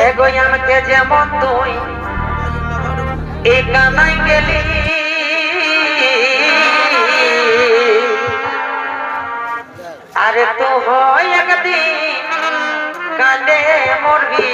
এগোই যেমন তুই এ কানাই গেলি। আরে তো হয় একদিন কালে মরবি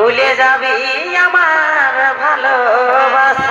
ভুলে যাবি আমার ভালোবাসা।